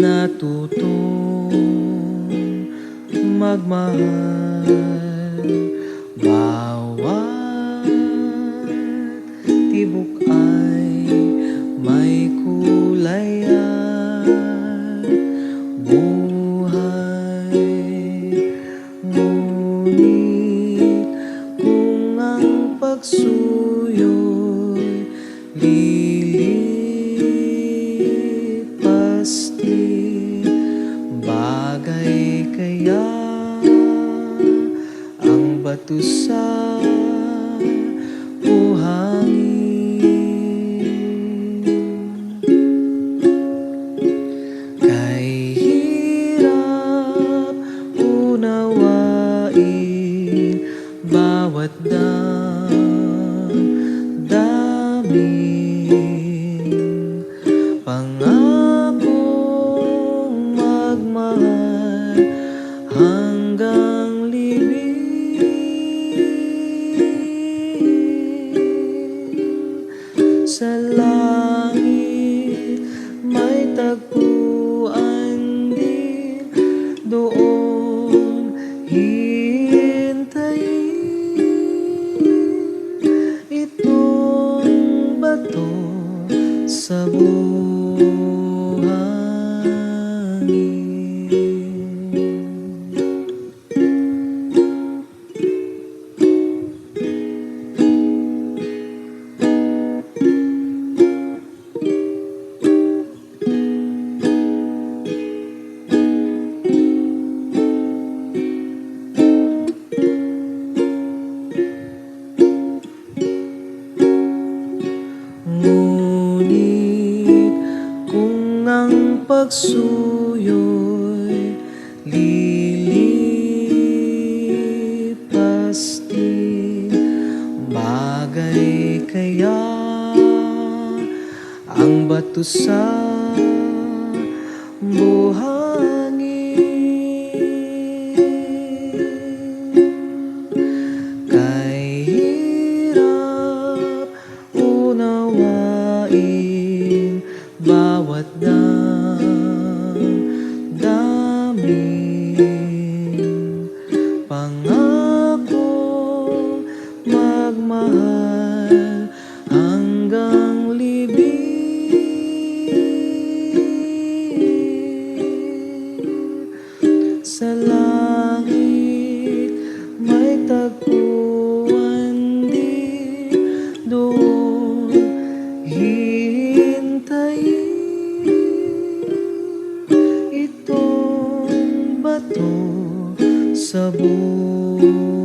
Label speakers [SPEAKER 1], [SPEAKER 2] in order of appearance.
[SPEAKER 1] natutong magmahal Bawat tibok ay may kulay at buhay. Ngunit kung ang pagsuyo'y sa buhangin. Kay hirap unawain bawat damdamin Sa langit may tagpuan din doon hintayin itong bato sa buhangin. Pagsuyo'y lilipas din. Bagay kaya ang bato sa magmahal hanggang libig sa langit may tagpuan din. Doon hintayin itong bato sa buhay